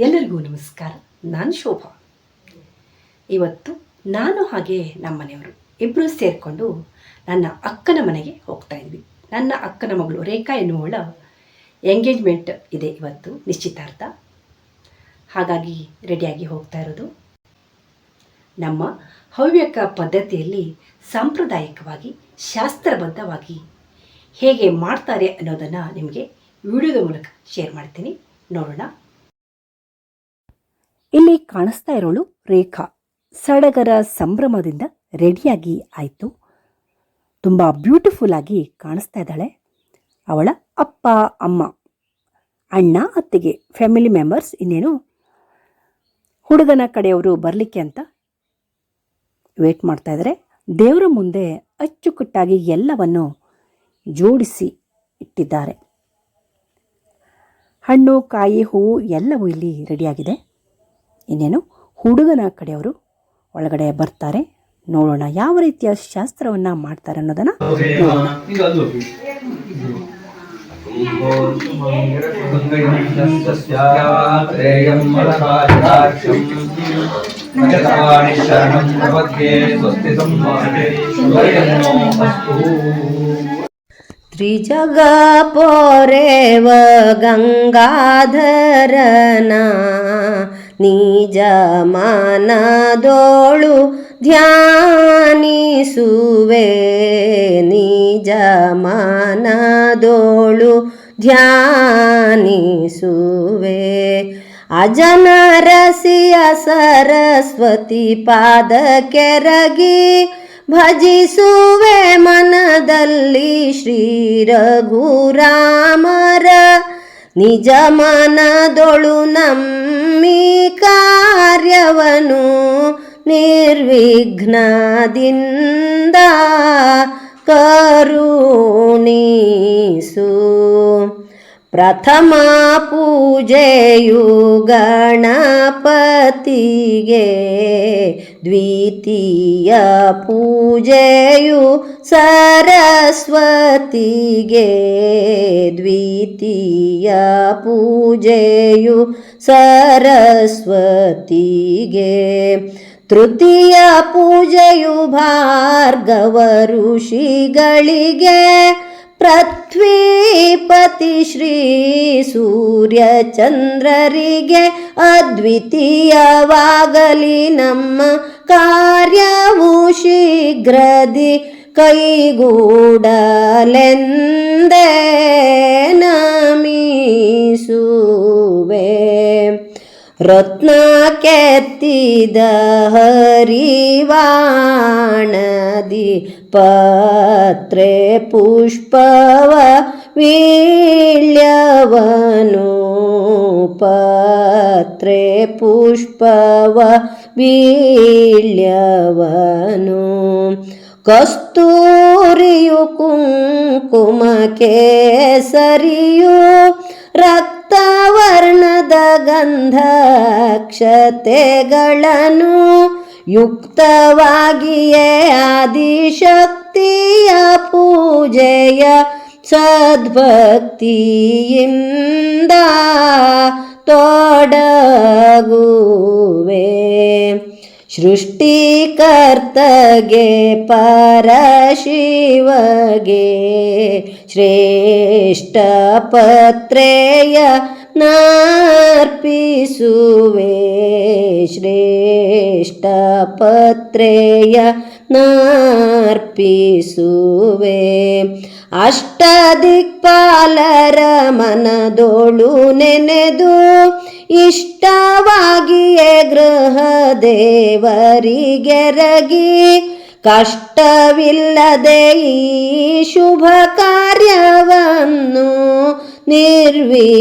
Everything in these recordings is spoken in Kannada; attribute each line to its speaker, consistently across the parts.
Speaker 1: ಎಲ್ಲರಿಗೂ ನಮಸ್ಕಾರ. ನಾನು ಶೋಭಾ. ಇವತ್ತು ನಾನು ಹಾಗೆ ನಮ್ಮ ಮನೆಯವರು ಇಬ್ಬರು ಸೇರಿಕೊಂಡು ನನ್ನ ಅಕ್ಕನ ಮನೆಗೆ ಹೋಗ್ತಾ ಇದ್ವಿ. ನನ್ನ ಅಕ್ಕನ ಮಗಳು ರೇಖಾ ಎನ್ನುವಳ ಎಂಗೇಜ್ಮೆಂಟ್ ಇದೆ ಇವತ್ತು, ನಿಶ್ಚಿತಾರ್ಥ. ಹಾಗಾಗಿ ರೆಡಿಯಾಗಿ ಹೋಗ್ತಾ ಇರೋದು. ನಮ್ಮ ಹವ್ಯಕ ಪದ್ಧತಿಯಲ್ಲಿ ಸಾಂಪ್ರದಾಯಿಕವಾಗಿ, ಶಾಸ್ತ್ರಬದ್ಧವಾಗಿ ಹೇಗೆ ಮಾಡ್ತಾರೆ ಅನ್ನೋದನ್ನು ನಿಮಗೆ ವಿಡಿಯೋದ ಮೂಲಕ ಶೇರ್ ಮಾಡ್ತೀನಿ. ನೋಡೋಣ. ಇಲ್ಲಿ ಕಾಣಿಸ್ತಾ ಇರೋಳು ರೇಖಾ. ಸಡಗರ ಸಂಭ್ರಮದಿಂದ ರೆಡಿಯಾಗಿ ಆಯಿತು. ತುಂಬ ಬ್ಯೂಟಿಫುಲ್ ಆಗಿ ಕಾಣಿಸ್ತಾ ಇದ್ದಾಳೆ ಅವಳ ಅಪ್ಪ, ಅಮ್ಮ. ಅಣ್ಣ, ಅತ್ತಿಗೆ, ಫ್ಯಾಮಿಲಿ ಮೆಂಬರ್ಸ್ ಇನ್ನೇನು? ಹುಡುಗನ ಕಡೆಯವರು ಬರಲಿಕ್ಕೆ ಅಂತ ವೇಟ್ ಮಾಡ್ತಾ ಇದ್ದಾರೆ. ದೇವರ ಮುಂದೆ ಅಚ್ಚುಕಟ್ಟಾಗಿ ಎಲ್ಲವನ್ನು ಜೋಡಿಸಿ ಇಟ್ಟಿದ್ದಾರೆ. ಹಣ್ಣು, ಕಾಯಿ, ಹೂವು ಎಲ್ಲವೂ ಇಲ್ಲಿ ರೆಡಿಯಾಗಿದೆ. ಇನ್ನೇನು ಹುಡುಗನ ಕಡೆಯವರು ಒಳಗಡೆ ಬರ್ತಾರೆ. ನೋಡೋಣ ಯಾವ ರೀತಿಯ ಶಾಸ್ತ್ರವನ್ನ ಮಾಡ್ತಾರೆ ಅನ್ನೋದನ್ನ ನೋಡೋಣ.
Speaker 2: ತ್ರಿಜಗ ಪೋರೇವ ಗಂಗಾಧರನಾ ನಿಜ ಮನದೋಳು ಧ್ಯಾನಿಸುವೆ. ನಿಜ ಮನದೋಳು ಧ್ಯಾನಿಸುವೆ. ಅಜನರಸಿಯ ಸರಸ್ವತಿ ಪಾದ ಕೆರಗಿ ಭಜಿಸುವೆ ಮನದಲ್ಲಿ ಶ್ರೀ ರಘುರಾಮರ ನಿಜ ಮನದೊಳು ನಮ್ಮಿ ಕಾರ್ಯವನು ನಿರ್ವಿಘ್ನದಿಂದ ಕರುಣಿಸು. ಪ್ರಥಮ ಪೂಜೆಯು ಗಣಪತಿಗೆ ದ್ವಿತೀಯ ಪೂಜೆಯು ಸರಸ್ವತಿಗೆ. ದ್ವಿತೀಯ ಪೂಜೆಯು ಸರಸ್ವತಿಗೆ. ತೃತೀಯ ಪೂಜೆಯು ಭಾರ್ಗವ ಋಷಿಗಳಿಗೆ. ಪೃಥ್ವೀಪತಿ ಶ್ರೀ ಸೂರ್ಯಚಂದ್ರರಿಗೆ ಅದ್ವಿತೀಯವಾಗಲಿ ನಮ್ಮ ಕಾರ್ಯವು ಶೀಘ್ರದಿ ಕೈಗೂಡಲೆಂದೇ ನಮೀಸುವೆ ರತ್ನ ಕೆತ್ತಿದ ಹರಿವಾಣದಿ ಪತ್ರೆ ಪುಷ್ಪವ ವೀಳ್ಯವನು ಪತ್ರೆ ಪುಷ್ಪವ ವೀಳ್ಯವನು ಕಸ್ತೂರಿಯು ಕುಂಕುಮ ಕೇಸರಿಯು ರಕ್ತವರ್ಣದ ಗಂಧಕ್ಷತೆಗಳನ್ನು ಯುಕ್ತವಾಗಿಯೇ ಆದಿಶಕ್ತಿಯ ಪೂಜೆಯ ಸದ್ಭಕ್ತಿಯಿಂದ ತೊಡಗುವೆ. ಸೃಷ್ಟಿಕರ್ತಗೆ ಪರಶಿವಗೆ ಶ್ರೇಷ್ಠ ಪತ್ರೆಯ ನಾರ್ಪಿಸುವೆ ಶ್ರೇಷ್ಠ ಪತ್ರೆಯ ನಾರ್ಪಿಸುವೆ ಅಷ್ಟದಿಕ್ಪಾಲರ ಮನದೋಳು ನೆನೆದು ಇಷ್ಟವಾಗಿಯೇ ಗೃಹ ದೇವರಿಗೆರಗಿ ಕಷ್ಟವಿಲ್ಲದೆ ಈ ಶುಭ ಕಾರ್ಯವನ್ನು ನಿರ್ವಿಘ್ನದಿಂದ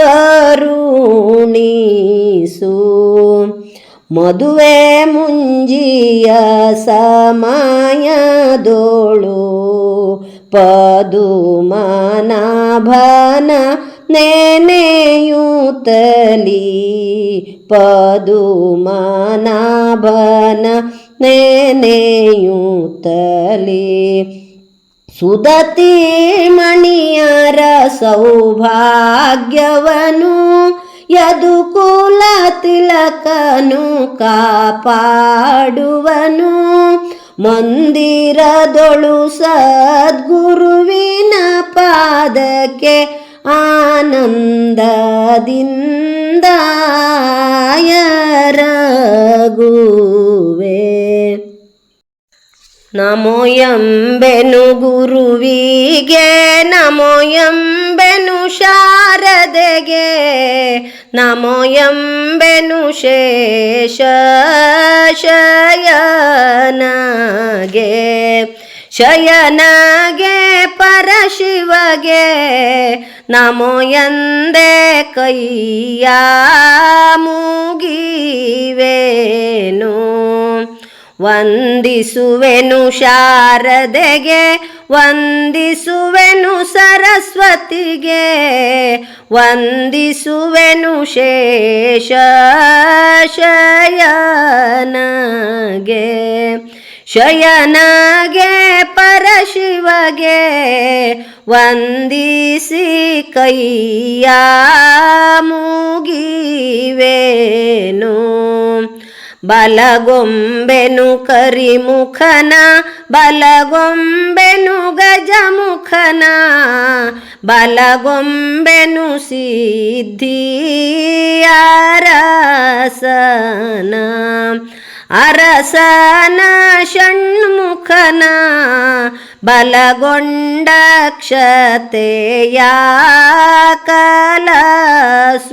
Speaker 2: ಕರುಣಿಸು ಮದುವೆ ಮುಂಜಿಯ ಸಮಯದೋಳು ಪದುಮನಾಭನ ನೆನೆಯುತ್ತಲಿ ಪದುಮನಾಭನ ನೆನೆಯುತ್ತಲಿ ಸುದತಿ ಮಣಿಯರ ಸೌಭಾಗ್ಯವನು ಯದುಕುಲ ತಿಲಕನು ಕಾಪಾಡುವನು. ಮಂದಿರದೊಳು ಸದ್ಗುರುವಿನ ಪಾದಕ್ಕೆ ಆನಂದದಿಂದಾಯರಗುವೆ ನಮೋ ಎಂಬೆನು ಗುರುವಿಗೆ ನಮೋ ಎಂಬೆನು ಶಾರದೆಗೆ ನಮೋ ಎಂಬೆನು ಶಯನಗೆ ಶಯನಗೆ ಪರಶಿವಗೆ ನಮೋ ಎಂದೆ ಕೈಯ ಮುಗಿವೇನು ವಂದಿಸುವೆನು ಶಾರದೆಗೆ ವಂದಿಸುವೆನು ಸರಸ್ವತಿಗೆ ವಂದಿಸುವೆನು ಶೇಷಯನಗೆ ಶಯನಗೆ ಪರಶಿವಗೆ ವಂದಿಸಿ ಕೈಯ ಮುಗಿವೇನು ಬಲಗೊಂಬೆನು ಕರಿಮುಖನ ಬಲಗೊಂಬೆನು ಗಜಮುಖನ ಬಲಗೊಂಬೆನು ಸಿದ್ಧಿಯರಸನ ಅರಸನ ಷಣ್ಮುಖನ ಬಲಗೊಂಡ ಕ್ಷತೆಯ ಕಲಸುವಿ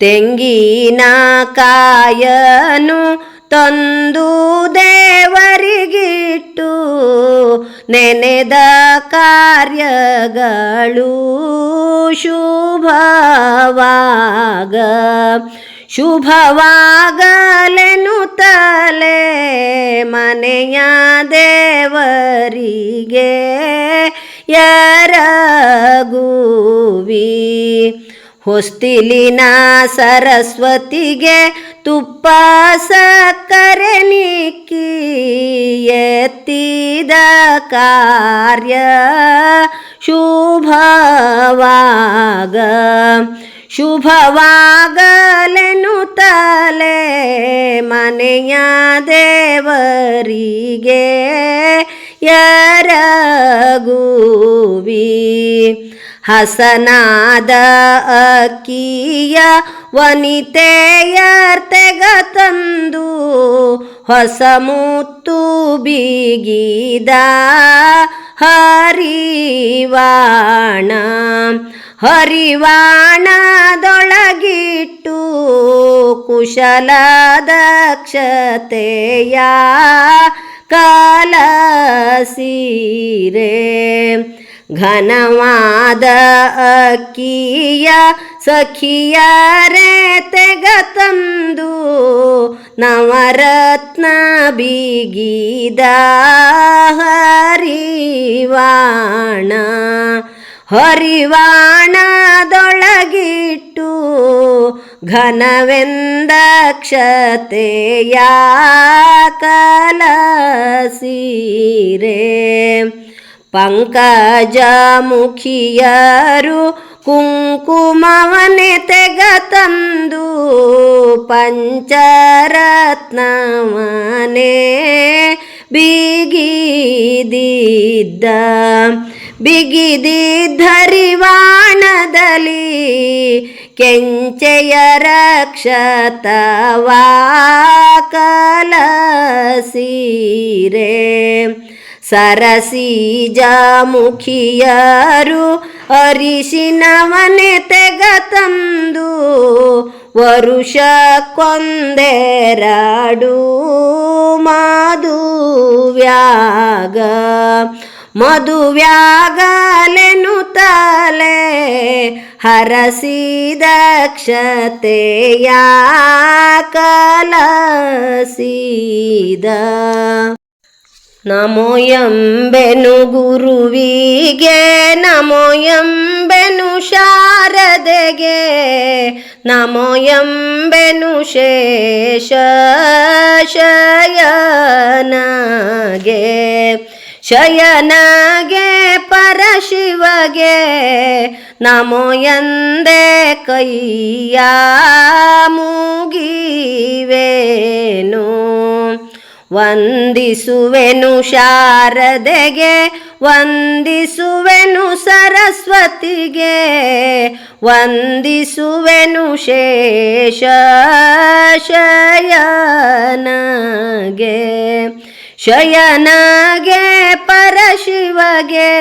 Speaker 2: ತೆಂಗಿನ ಕಾಯನು ತಂದು ದೇವರಿಗಿಟ್ಟು ನೆನೆದ ಕಾರ್ಯಗಳು ಶುಭವಾಗ. ಶುಭವಾಗಲೆನು ತಲೆ ಮನೆಯ ದೇವರಿಗೆ ಎರಗುವಿ. ಹೊಸ್ತಿಲಿನ ಸರಸ್ವತಿಗೆ ತುಪ್ಪ ಸಕ್ಕರೆ ನಿಕ್ಕಿ ಎತ್ತಿದ ಕಾರ್ಯ ಶುಭವಾಗ. ಶುಭವಾಗಲೆನು ತಲೆ ಮನೆಯ ದೇವರಿಗೆ ಎರಗುವಿ. ಹಸನಾದ ಅಕ್ಕಿಯ ವನಿತೆಯರ್ತೆಗ ತಂದು ಹೊಸ ಮುತ್ತು ಬೀಗಿದ ಹರಿವಾಣ. ಹರಿವಾಣದೊಳಗಿಟ್ಟು ಕುಶಲ ದಕ್ಷತೆಯ ಕಲಸೀರೆ. ಘನವಾದ ಅಕ್ಕಿಯ ಸಖಿಯರೆ ತೆಗ ತಂದು ನವರತ್ನ ಬೀಗಿದ ಹರಿವಾಣ. ಹರಿವಾಣದೊಳಗಿಟ್ಟು ಘನವೆಂದ ಕ್ಷತೆಯ ಕಲಸೀರೆ. ಪಂಕಜ ಮುಖಿಯರು ಕುಂಕುಮವನೆ ತೆಗ ತಂದು ಪಂಚರತ್ನವನೆ ಬಿಗಿದಿದ್ದ ಬಿಗಿದಿದ್ದರಿವಾಣದಲ್ಲಿ ಕೆಂಚೆಯ ರಕ್ಷತವಾ ಕಲಸೀರೆ ಸರಸೀಜ ಮುಖಿಯರು ಅರಿಶಿನವನೆ ತೆಗ ತಂದು ವರುಷ ಕೊಂದೆರಡು ಮದುವ್ಯಾಗ ಮದುವ್ಯಾಗಲೆನು ತಲೆ ಹರಸಿ ದಕ್ಷತೆಯ ಕಲಸೀದ ನಮೋ ಎಂಬೆನು ಗುರುವಿಗೆ ನಮೋ ಎಂಬೆನು ಶಾರದೆಗೆ ನಮೋ ಎಂಬೆನು ಶಯನಗೆ ಶಯನಗೆ ಪರಶಿವಗೆ ನಮೋ ಎಂದೆ ಕೈಯ ಮುಗಿವೇನು ವಂದಿಸುವೆನು ಶಾರದೆಗೆ ವಂದಿಸುವೆನು ಸರಸ್ವತಿಗೆ ವಂದಿಸುವೆನು ಶೇಷ ಶಯನಗೆ. ಶಯನಗೆ ಪರಶಿವಗೆ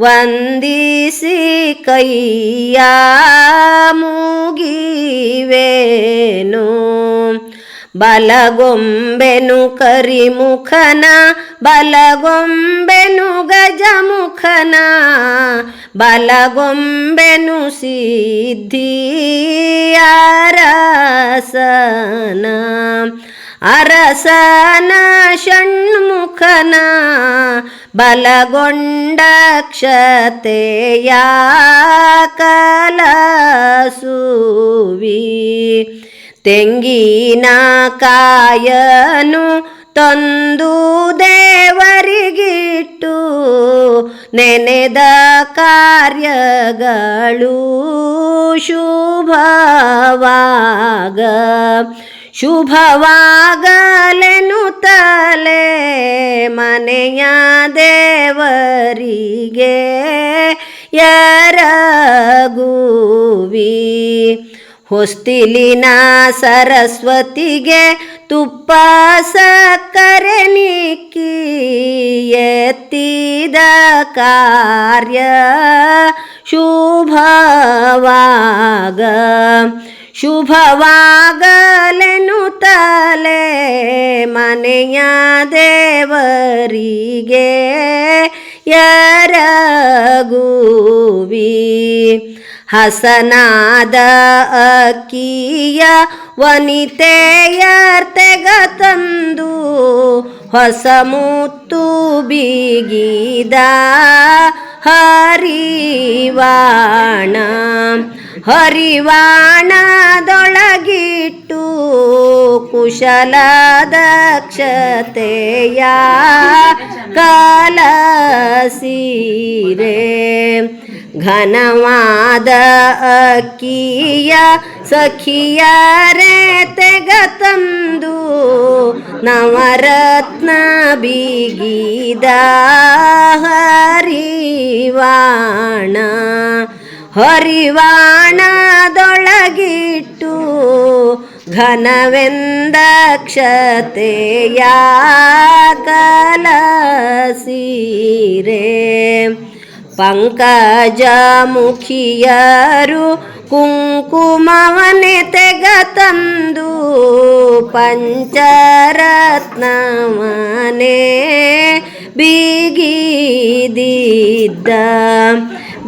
Speaker 2: ವಂದಿಸಿ ಕೈಯ ಮುಗಿವೇನು ಬಲಗೊಂಬೆನು ಕರಿಮುಖನ ಬಲಗೊಂಬೆನು ಗಜಮುಖನ ಬಲಗೊಂಬೆನು ಸಿದ್ಧಿಯರಸನ ಅರಸನ ಷಣ್ಮುಖನ ಬಲಗೊಂಡ ಕ್ಷತೆಯ ಕಲಸುವಿ ತೆಂಗಿನ ಕಾಯನು ತಂದು ದೇವರಿಗಿಟ್ಟು ನೆನೆದ ಕಾರ್ಯಗಳು ಶುಭವಾಗ. ಶುಭವಾಗಲೆನು ತಲೆ ಮನೆಯ ದೇವರಿಗೆ ಎರಗುವಿ. ಹೊಸ್ತಿಲಿನ ಸರಸ್ವತಿಗೆ ತುಪ್ಪ ಸಕ್ಕರೆ ನಿಕ್ಕಿ ಎತ್ತಿದ ಕಾರ್ಯ ಶುಭವಾಗ. ಶುಭವಾಗಲೆನು ತಲೆ ಮನೆಯ ದೇವರಿಗೆ ಎರಗುವಿ. ಹಸನಾದ ಅಕ್ಕಿಯ ವನಿತೆಯರ್ತೆಗ ತಂದು ಹೊಸ ಮುತ್ತು ಬೀಗಿದ ಹರಿವಾಣ. ಹರಿವಾಣದೊಳಗಿಟ್ಟು ಕುಶಲ ದಕ್ಷತೆಯ ಕಲಸೀರೆ. ಘನವಾದ ಅಕ್ಕಿಯ ಸಖಿಯರೆ ತೆಗ ತಂದು ನವರತ್ನ ಬಿಗಿದ ಹರಿವಾಣ. ಹರಿವಾಣದೊಳಗಿಟ್ಟು ಘನವೆಂದ ಕ್ಷತೆಯ ಕಲಸೀರೆ ಪಂಕಜ ಮುಖಿಯರು ಕುಂಕುಮವನೆ ತೆಗ ತಂದು ಪಂಚರತ್ನವನೆ ಬಿಗಿದಿದ್ದ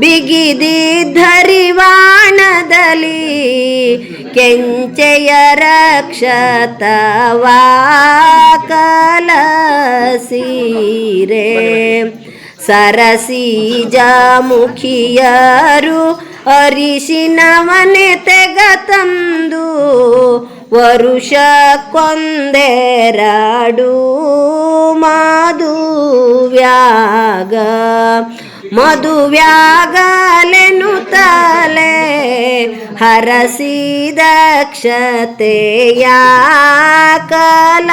Speaker 2: ಬಿಗಿದಿದ್ದರಿವಾಣದಲ್ಲಿ ಕೆಂಚೆಯ ರಕ್ಷತವಾ ಸರಸೀಜ ಮುಖಿಯರು ಅರಿಶಿನವನೆ ತೆಗ ತಂದು ವರುಷ ಕೊಂದೆರಡು ಮದುವ್ಯಾಗ ಮದುವ್ಯಾಗಲೆನು ತಲೆ ಹರಸಿದ ಕ್ಷತೆಯ ಕಲಸೀದ.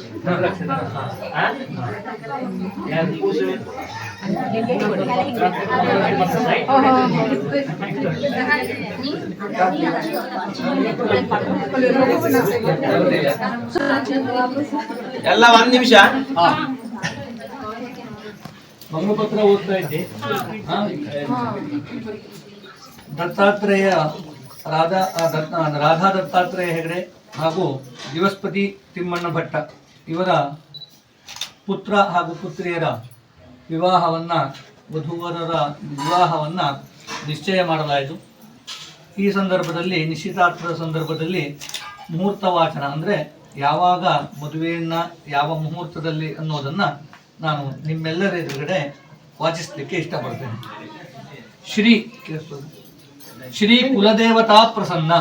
Speaker 3: ಎಲ್ಲ ಒಂದ್ ನಿಮಿಷ.
Speaker 4: ಮಂಗಪತ್ರ ಓದ್ತಾ ಇದ್ದೆ. ದತ್ತಾತ್ರೇಯ ರಾಧಾ ದತ್ತ- ರಾಧಾ ದತ್ತಾತ್ರೇಯ ಹೆಗಡೆ ಹಾಗೂ ದಿವಸ್ಪತಿ ತಿಮ್ಮಣ್ಣ ಭಟ್ಟ. ಇವರ ಪುತ್ರ ಹಾಗೂ ಪುತ್ರಿಯರ ವಿವಾಹವನ್ನು, ವಧುವರರ ವಿವಾಹವನ್ನು ನಿಶ್ಚಯ ಮಾಡಲಾಯಿತು. ಈ ಸಂದರ್ಭದಲ್ಲಿ, ನಿಶ್ಚಿತಾರ್ಥದ ಸಂದರ್ಭದಲ್ಲಿ ಮುಹೂರ್ತ ವಾಚನ ಅಂದರೆ ಯಾವಾಗ ಮದುವೆಯನ್ನು ಯಾವ ಮುಹೂರ್ತದಲ್ಲಿ ಅನ್ನೋದನ್ನು ನಾನು ನಿಮ್ಮೆಲ್ಲರ ಎದುರುಗಡೆ ವಾಚಿಸಲಿಕ್ಕೆ ಇಷ್ಟಪಡ್ತೇನೆ. ಶ್ರೀ ಶ್ರೀ ಕುಲದೇವತಾ ಪ್ರಸನ್ನ.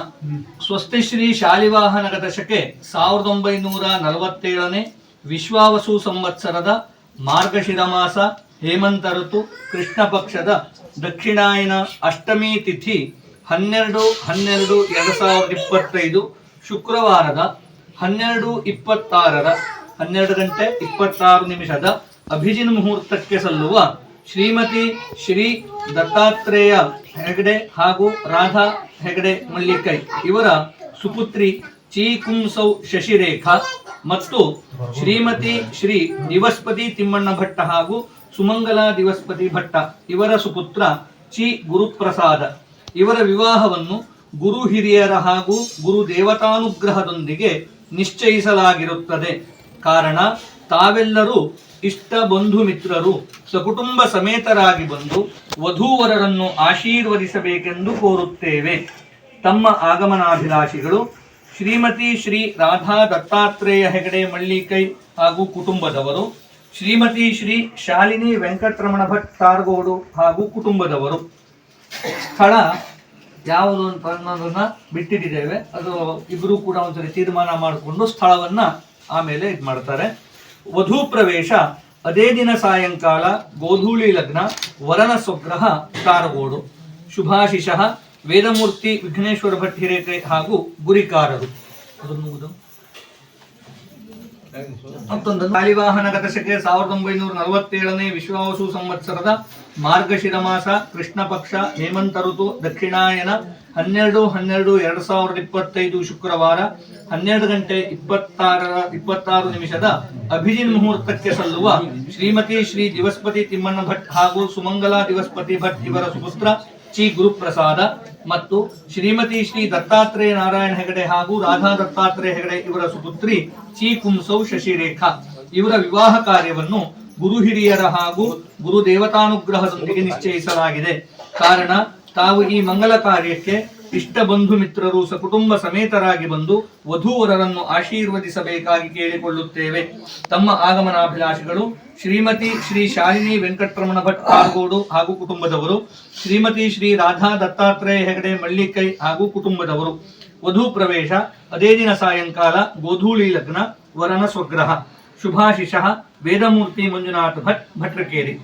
Speaker 4: ಸ್ವಸ್ತಿ ಶ್ರೀ ಶಾಲಿವಾಹನಗ ದಶಕೆ ಸಾವಿರದ ಒಂಬೈನೂರ ನಲವತ್ತೇಳನೇ ವಿಶ್ವಾವಸು ಸಂವತ್ಸರದ ಮಾರ್ಗಶಿರ ಮಾಸ, ಹೇಮಂತ ಋತು, ಕೃಷ್ಣ ಪಕ್ಷದ ದಕ್ಷಿಣಾಯನ ಅಷ್ಟಮಿ ತಿಥಿ ಹನ್ನೆರಡು ಹನ್ನೆರಡು, ಎರಡು ಸಾವಿರದ ಇಪ್ಪತ್ತೈದು ಶುಕ್ರವಾರದ ಹನ್ನೆರಡು, ಇಪ್ಪತ್ತಾರರ, ಹನ್ನೆರಡು ಗಂಟೆ ಇಪ್ಪತ್ತಾರು ನಿಮಿಷದ ಅಭಿಜಿನ್ ಮುಹೂರ್ತಕ್ಕೆ ಸಲ್ಲುವ ಶ್ರೀಮತಿ ಶ್ರೀ ದತ್ತಾತ್ರೇಯ ಹೆಗಡೆ ಹಾಗೂ ರಾಧಾ ಹೆಗಡೆ ಮಲ್ಲಿಕೈ. ಇವರ ಸುಪುತ್ರಿ ಚೀಕುಂಸೌ ಶಶಿರೇಖಾ ಮತ್ತು ಶ್ರೀಮತಿ ಶ್ರೀ ದಿವಸ್ಪತಿ ತಿಮ್ಮಣ್ಣ ಭಟ್ಟ ಹಾಗೂ ಸುಮಂಗಲ ದಿವಸ್ಪತಿ ಭಟ್ಟ. ಇವರ ಸುಪುತ್ರ ಚಿ ಗುರುಪ್ರಸಾದ. ಇವರ ವಿವಾಹವನ್ನು ಗುರು ಹಿರಿಯರ ಹಾಗೂ ಗುರು ದೇವತಾನುಗ್ರಹದೊಂದಿಗೆ ನಿಶ್ಚಯಿಸಲಾಗಿರುತ್ತದೆ. ಕಾರಣ, ತಾವೆಲ್ಲರೂ ಇಷ್ಟ ಬಂಧು ಮಿತ್ರರು ಸಕುಟುಂಬ ಸಮೇತರಾಗಿ ಬಂದು ವಧೂವರರನ್ನು ಆಶೀರ್ವದಿಸಬೇಕೆಂದು ಕೋರುತ್ತೇವೆ. ತಮ್ಮ ಆಗಮನಾಭಿಲಾಷಿಗಳು, ಶ್ರೀಮತಿ ಶ್ರೀ ರಾಧಾ ದತ್ತಾತ್ರೇಯ ಹೆಗಡೆ ಮಳ್ಳಿಕೈ ಹಾಗೂ ಕುಟುಂಬದವರು, ಶ್ರೀಮತಿ ಶ್ರೀ ಶಾಲಿನಿ ವೆಂಕಟರಮಣ ಭಟ್ ತಾರಗೋಡು ಹಾಗೂ ಕುಟುಂಬದವರು. ಸ್ಥಳ ಯಾವುದು ಅಂತ ಅನ್ನೋದನ್ನ ಬಿಟ್ಟಿದ್ದೇವೆ ಅದು ಇಬ್ಬರು ಕೂಡ ಒಂದ್ಸರಿ ತೀರ್ಮಾನ ಮಾಡಿಕೊಂಡು ಸ್ಥಳವನ್ನ ಆಮೇಲೆ ಇದು ಮಾಡ್ತಾರೆ ವಧು ಪ್ರವೇಶ, ಅದೇ ದಿನ ಸಾಯಂಕಾಲ, ಗೋಧೂಳಿ ಲಗ್ನ, ವರನ ಸ್ವಗ್ರಹ, ಕಾರಗೋಡು. ಶುಭಾಶಿಷಃ, ವೇದಮೂರ್ತಿ ವಿಘ್ನೇಶ್ವರ ಭಟ್ ಹಾಗೂ ಗುರಿಕಾರರು. ದಶಕೆ ಸಾವಿರದ ಒಂಬೈನೂರ ನಲವತ್ತೇಳನೇ ವಿಶ್ವಾವಸು ಸಂವತ್ಸರದ ಮಾರ್ಗಶಿರ ಮಾಸ ಕೃಷ್ಣ ಪಕ್ಷ ಹೇಮಂತ ಋತು, ದಕ್ಷಿಣಾಯನ ಹನ್ನೆರಡು ಹನ್ನೆರಡು, ಎರಡು ಸಾವಿರದ ಇಪ್ಪತ್ತೈದು ಶುಕ್ರವಾರ ಹನ್ನೆರಡು ಗಂಟೆ ಇಪ್ಪತ್ತಾರರ, ಇಪ್ಪತ್ತಾರು ನಿಮಿಷದ ಅಭಿಜಿನ್ ಮುಹೂರ್ತಕ್ಕೆ ಸಲ್ಲುವ ಶ್ರೀಮತಿ ಶ್ರೀ ದಿವಸ್ಪತಿ ತಿಮ್ಮಣ್ಣ ಭಟ್ ಹಾಗೂ ಸುಮಂಗಲಾ ದಿವಸ್ಪತಿ ಭಟ್ ಇವರ ಸುಪುತ್ರ ಚಿ ಗುರುಪ್ರಸಾದ ಮತ್ತು ಶ್ರೀಮತಿ ಶ್ರೀ ದತ್ತಾತ್ರೇಯ ನಾರಾಯಣ ಹೆಗಡೆ ಹಾಗೂ ರಾಧಾ ದತ್ತಾತ್ರೇಯ ಹೆಗಡೆ ಇವರ ಸುಪುತ್ರಿ ಚಿ ಕುಂಸೌ ಶಶಿರೇಖಾ ಇವರ ವಿವಾಹ ಕಾರ್ಯವನ್ನು ಗುರು ಹಿರಿಯರ ಹಾಗೂ ಗುರು ದೇವತಾನುಗ್ರಹದೊಂದಿಗೆ ನಿಶ್ಚಯಿಸಲಾಗಿದೆ. ಕಾರಣ ತಾವು ಈ ಮಂಗಲ ಕಾರ್ಯಕ್ಕೆ ಇಷ್ಟ ಬಂಧು ಮಿತ್ರರು ಸಕುಟುಂಬ ಸಮೇತರಾಗಿ ಬಂದು ವಧೂವರರನ್ನು ಆಶೀರ್ವದಿಸಬೇಕಾಗಿ ಕೇಳಿಕೊಳ್ಳುತ್ತೇವೆ. ತಮ್ಮ ಆಗಮನಾಭಿಲಾಷಿಗಳು ಶ್ರೀಮತಿ ಶ್ರೀ ಶಾಲಿನಿ ವೆಂಕಟರಮಣ ಭಟ್ ಕಾರ್ಗೋಡು ಹಾಗೂ ಕುಟುಂಬದವರು, ಶ್ರೀಮತಿ ಶ್ರೀ ರಾಧಾ ದತ್ತಾತ್ರೇಯ ಹೆಗಡೆ ಮಳ್ಳಿಕೈ ಹಾಗೂ ಕುಟುಂಬದವರು. ವಧು ಪ್ರವೇಶ, ಅದೇ ದಿನ ಸಾಯಂಕಾಲ ಗೋಧೂಳಿ ಲಗ್ನ, ವರನ ಸ್ವಗ್ರಹ. ಶುಭಾಶಿಷ ವೇದಮೂರ್ತಿ ಮಂಜುನಾಥ ಭಟ್ ಭಟ್ರಕೇರಿ.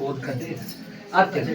Speaker 4: ಓದ್ಕತೆ ಆಗ್ತದೆ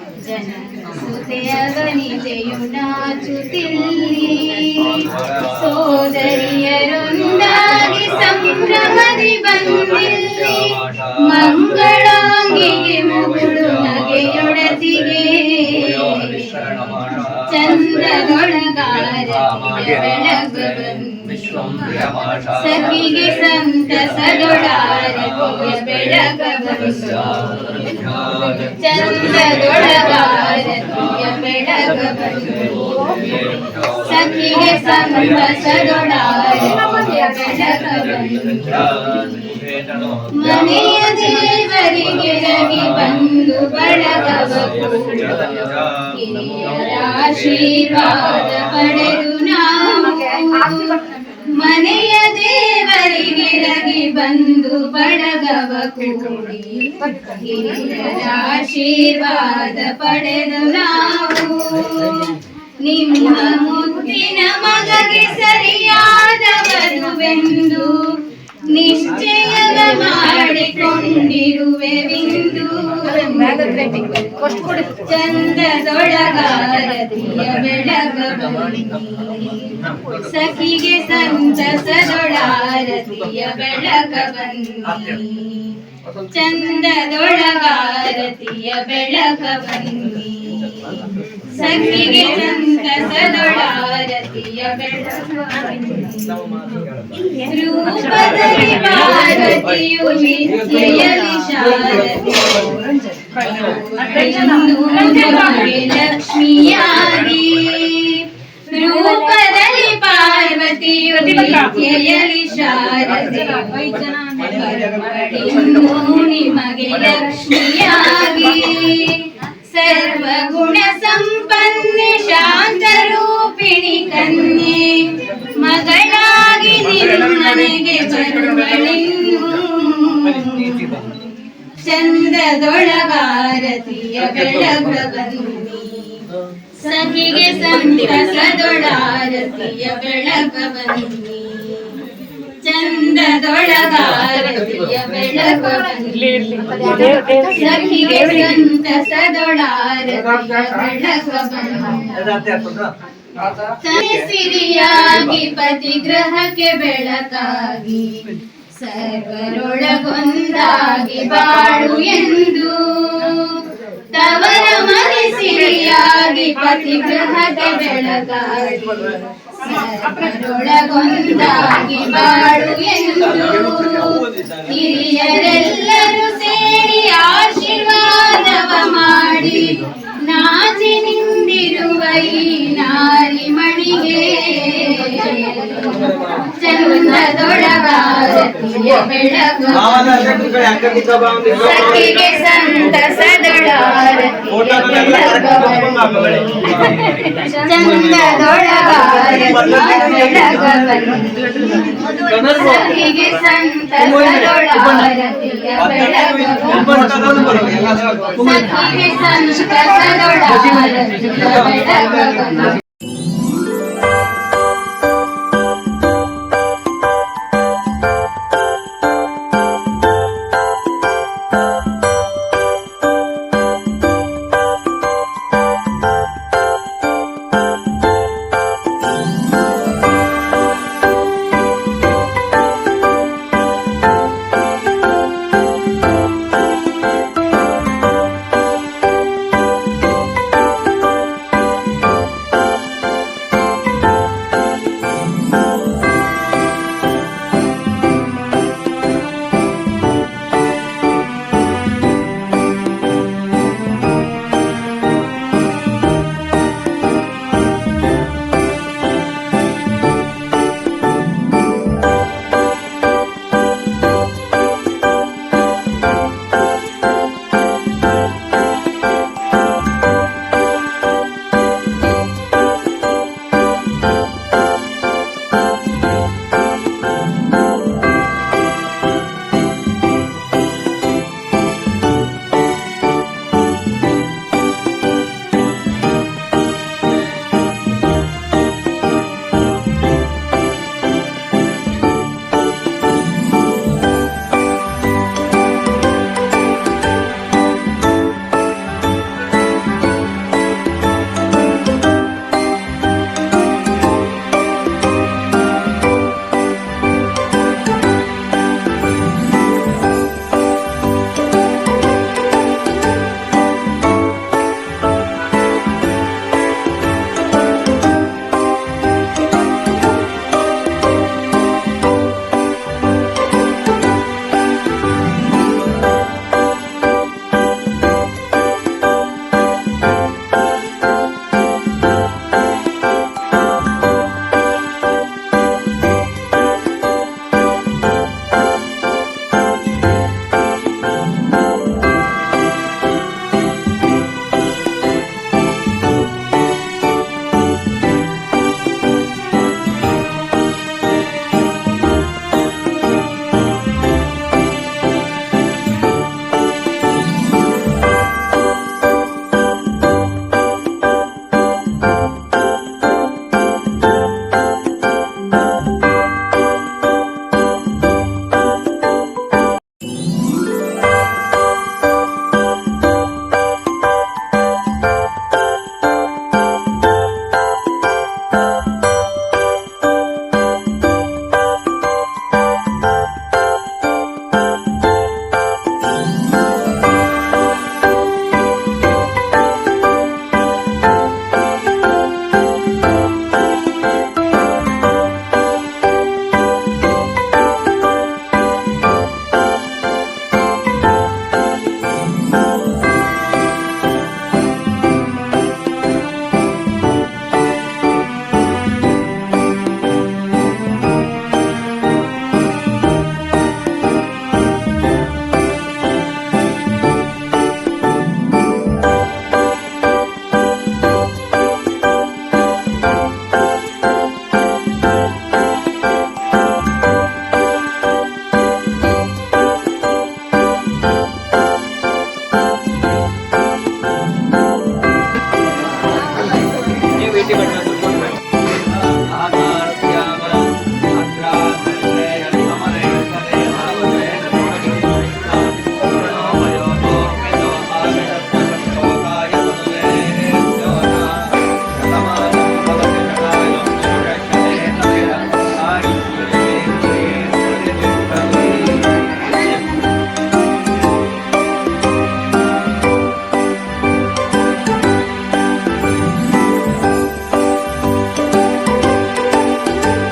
Speaker 5: ಜನಸುತೆಯವನಿತೆಯು ನಾಚುತ್ತಿಲ್ಲಿ ಸೋದರಿಯರೊಂದಾಗಿ ಸಂಭ್ರಮದಿ ಬಂದಿಲ್ಲಿ ಮಂಗಳಾಂಗಿಗೆ ಮುಗುಳು ನಗೆಯೊಡತಿಗೆ ಚಂದ್ರದೊಳಗಾರತಿಯ ಬೆಳಗು ಸಖಿಗೆ ಸಂತಸದೊಡಾರತಿಯ ಬೆಳಗ ಚಂದ್ರದೊಳಗಾರತಿಯ ಬೆಳಗ ಸಖಿಗೆ ಸಂತಸದೊಡಾರತಿಯ ಬೆಳಗ ಮನೆಯ ದೇವರಿಗೆ ರವಿ ಬಂದು ಬಳಗವ ಹಿರಿಯರ ಆಶೀರ್ವಾದ ಪಡೆದು ನಾವು ಮನೆಯ ದೇವರಿಗೆ ರಗಿ ಬಂದು ಬಳಗವ ಕೂಡಿ ಆಶೀರ್ವಾದ ಪಡೆದು ನಾವು ನಿಮ್ಮ ಮುತ್ತಿನ ಮಗಗೆ ಸರಿಯಾದವರುವೆಂದು ನಿಶ್ಚಯವ ಚಂದದೊಳಗಾರತಿಯ ಬೆಳಗ ಸಖಿಗೆ ಸಂತಸದೊಳಾರತಿಯ ಬೆಳಗ ಬನ್ನಿ ಚಂದದೊಳಗಾರತಿಯ ಬೆಳಗ ಬನ್ನಿ ಸಖಿಗೆ ಸಂತಸದೊಳಾರತಿಯ ಬೆಳಗ ರೂಪದಲ್ಲಿ ಪಾರ್ವತಿಯು ನಿತ್ಯಯಲ್ಲಿ ಶಾರದೆ ಲಕ್ಷ್ಮಿಯಾಗಿ ರೂಪದಲ್ಲಿ ಪಾರ್ವತಿಯು ನಿತ್ಯಯಲ್ಲಿ ಶಾರದೆ ಇನ್ನು ನಿಮಗೆ ಲಕ್ಷ್ಮಿಯಾಗಿ ಸಖಿಗೆ ಸಂತಸದೊಳಾರತಿಯ ಬೆಳಕ ಬನ್ನಿ ಚಂದದೊಳಗಾರತಿಯ ಬೆಳಕ ಬನ್ನಿ ಸಖಿಗೆ ಸಂತಸದೊಳಾರತಿಯ ಬೆಳಕ ಬನ್ನಿ ಸಿರಿಯಾಗಿ ಪತಿಗ್ರಹಕ್ಕೆ ಬೆಳಕಾಗಿ, ಸರ್ವರೊಳಗೊಂದಾಗಿ ಬಾಳು ಎಂದು. ತವರ ಮನೆ ಸಿರಿಯಾಗಿ ಪತಿಗ್ರಹಕ್ಕೆ ಬೆಳಕಾಗಿ ಸರ್ವರೊಳಗೊಂದಾಗಿ ಬಾಳು ಎಂದು ಹಿರಿಯರೆಲ್ಲರೂ ಸೇರಿ ಆಶೀರ್ವಾದವ ಮಾಡಿ. ನಾಚಿ ನಿಂದಿರುವ ಈ ನಾರಿ ಮಣಿಗೆ. ಚಂದದೊಳಗಾರತಿಯ ಬೆಳಗು ಸಖಿಗೆ ಸಂತಸದೊಳಾರತಿಯ ಬೆಳಗು ಚಂದದೊಳಗಾರತಿಯ ಬೆಳಗ ಸಖಿಗೆ ಸಂತಸದೊಳಾರತಿಯ ಬೆಳಗು ಸಖಿಗೆ ಸಂತಸದೊಳಾರತಿಯ ಮಾಡಿ